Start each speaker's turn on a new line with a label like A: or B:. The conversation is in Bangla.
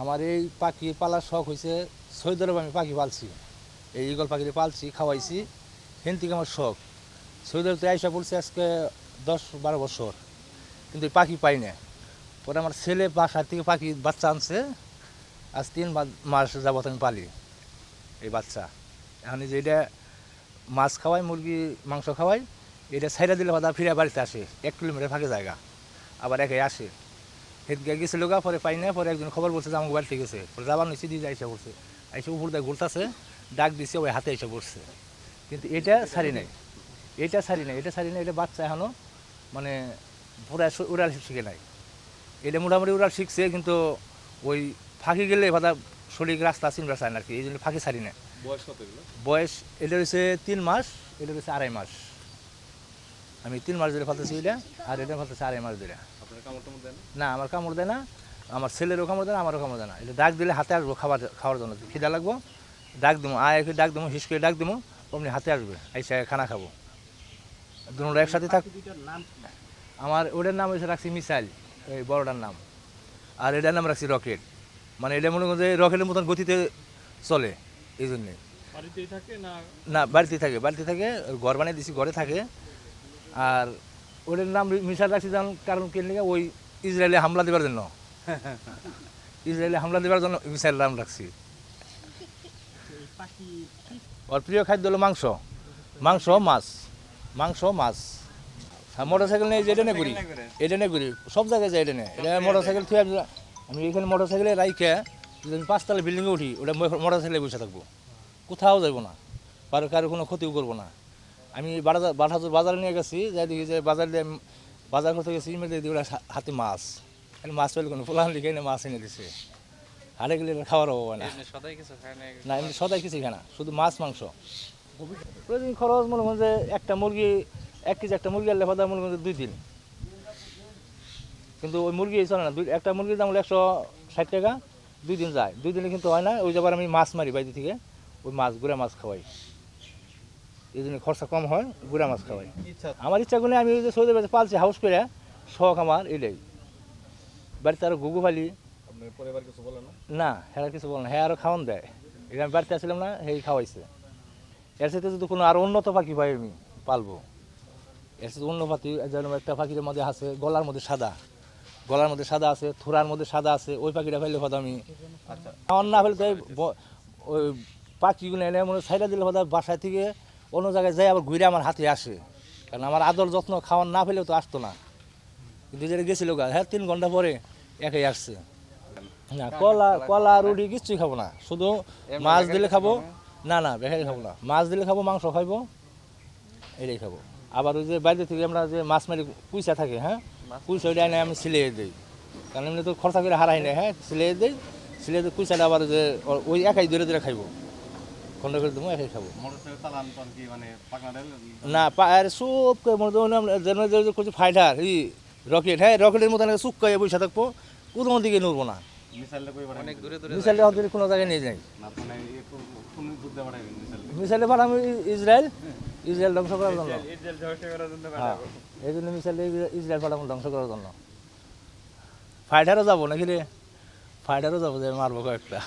A: আমার এই পাখি পালার শখ হয়েছে সৌদি আমি পাখি পালছি। এই ইগল পাখিটি পালছি, খাওয়াইছি, হেন থেকে আমার শখ। সৌদি আরব আইসা বলছে আজকে দশ বারো বছর, কিন্তু পাখি পাই না। পরে আমার ছেলে বাসার থেকে পাখি, বাচ্চা আনছে, আজ তিন মাস যাবত আমি পালি এই বাচ্চা। এখন যে এটা মাছ খাওয়াই, মুরগি, মাংস খাওয়াই, এটা ছাইরা দিলে বাদা ফিরে বাড়িতে আসে, এক কিলোমিটার ফাঁকে জায়গা, আবার একাই আসে। হেদকে গেছিল গা পরে পাই না পরে একজন খবর বলছে যে আমাকে বাড়িতে গেছে। পরে যাবার নিচে দিয়ে আইসা পড়ছে। আইসা উপর দিয়ে ঘুরতেছে ডাক দিছে ওই হাতে এসে পড়ছে। কিন্তু এটা ছাড়ি নাই। এটা ছাড়ি নাই এটা ছাড়ি নাই এটা বাচ্চা এখনও মানে পুরা উড়াল শিখে নাই। এটা মোটামুটি উড়াল শিখছে কিন্তু ওই ফাঁকি গেলে বাদা শরীর রাস্তা চিনবা চায় না আর কি এই জন্য ফাঁকি ছাড়ি না
B: বয়স
A: বয়স এটা হচ্ছে তিন মাস এটা হচ্ছে আড়াই মাস। আমি তিন মাস ধরে ফালতেছি এটা আর এটা ফালতেছি আড়াই মাস ধরে। না? আমার কামড় দেয় না আমার ছেলেরও কামড় দেয় না আমারও কামড় দেয় না। এটা ডাক দিলে হাতে আসব খাবার খাওয়ার জন্য। খিদা লাগবো ডাক দেবো আয় একে ডাক দেবো হিস করে ডাক দেবো অমনি হাতে আসবে। আইসা খানা খাব। দুটো একসাথে থাক আমার ওটার নাম হয়েছে রাখছি মিসাইল এই বড়টার নাম। আর এটার নাম রাখছি রকেট। মানে এটা মনে করুন যে রকেটের মতন গতিতে চলে এই জন্যে।
B: না
A: না বাড়িতে থাকে। বাড়িতে থাকে ঘর বানিয়ে দিছি ঘরে থাকে। আর ওদের নাম মিশাল রাখছি জান কারণ কে নিয়ে ওই ইসরায়েলে হামলা দেওয়ার জন্য। ইসরায়েলে হামলা দেওয়ার জন্য মিসাইল নাম রাখছি। ওর প্রিয় খাদ্য হলো মাংস। মাংস মাছ। মাংস মাছ। আর মোটর সাইকেল নিয়ে যেটা নিয়ে ঘুরি। এটা নিয়ে ঘুরি। সব জায়গায় যাই এটা নিয়ে এটা মোটর সাইকেল থুয়ে আমি- এখানে মোটর সাইকেলে রাইকে যদি আমি পাঁচতলা বিল্ডিংয়ে উঠি ওটা মোটর সাইকেলে বসে থাকব। কোথাও যাব না। কারও কারও কোনো ক্ষতিও করব না। আমি বাজার বাজারে নিয়ে গেছি যাই দেখি যে বাজার দিয়ে বাজার করতে গেছি মেলে দিয়ে হাতে মাছ। মাছ পেলে কোনো ফুলান লিখে মাছ এনে দিছে? হারে গেলে খাওয়ার হবে না।
B: না
A: এমনি সদাই কিছু খায় না শুধু মাছ মাংস। প্রতিদিন খরচ মনে করেন যে একটা মুরগি এক কেজি একটা মুরগি আনলে কথা মনে করেন দুই দিন। কিন্তু ওই মুরগি চলে না দুই একটা মুরগির দাম হলো একশো ষাট টাকা দুই দিন যায়। দুই দিনে কিন্তু হয় না ওই যাবার আমি মাছ মারি বাইরে থেকে ওই মাছ গুড়া মাছ খাওয়াই। এই জন্য খরচা কম হয় গুড়া মাছ খাওয়াই। আমার ইচ্ছা করলে আমি ওই যে সৌদি আরবে পালছি হাউস করে শখ আমার এটাই। বাড়িতে আরও গুগু ফালি।
B: না?
A: হ্যাঁ কিছু বল না হ্যাঁ আরও খাওয়ান দেয়। এটা আমি বাড়িতে আসলাম না সেই খাওয়াইছে। এর সাথে যদি কোনো আরও উন্নত পাখি পাই আমি পালবো। এর সাথে অন্য পাখি যেরকম একটা পাখির মধ্যে আছে গলার মধ্যে সাদা। গলার মধ্যে সাদা আছে থোড়ার মধ্যে সাদা আছে ওই পাখিটা ফেললে হয়তো আমি
B: আচ্ছা।
A: না ফেলতে ওই পাখিগুলো এনে মনে সাইডা দিলে হয়তো বাসায় থেকে অন্য জায়গায় যাই আবার ঘুরে আমার হাতে আসে। কারণ আমার আদর যত্ন খাওয়ার না ফেলেও তো আসতো না। কিন্তু যেটা গেছিল গা হ্যাঁ তিন ঘণ্টা পরে একাই আসছে। না কলা কলা রুটি কিচ্ছুই খাব না। শুধু মাছ দিলে খাব না? না বেকারি খাব না। মাছ দিলে খাব মাংস খাইবো এটাই খাব। আবার ওই যে বাইরে থেকে আমরা যে মাছ মারি কুইসা থাকে হ্যাঁ? কুইসা ওইটা এনে আমি সিলিয়ে দিই। কারণ এমনি তো খরচা করে হারাই না হ্যাঁ? সিলিয়ে দিই সিলিয়ে দিয়ে কুইসাটা আবার যে ওই একাই ধরে ধরে খাইবো। খন্ড করে দেবো একাই খাব।
B: আর মানে
A: না যে যে করছি ফাইটার এই রকেট হ্যাঁ রকেটের মতন সুপ করে বসে থাকব কোনো দিকে নড়বো না।
B: মিসাইলটা
A: কোনো জায়গায় নিয়ে যাই।
B: মানে
A: মিসাইল পাঠাবো ইসরায়েল। ইসরায়েল ধ্বংস করার জন্য।
B: ইসরায়েল ধ্বংস করার জন্য
A: হ্যাঁ। এই জন্য মিসাইলে ইসরায়েল পাঠাবো ধ্বংস করার জন্য। ফাইটারও যাব নাকি রে? ফাইটারও যাব যে মারবো কয়েকটা।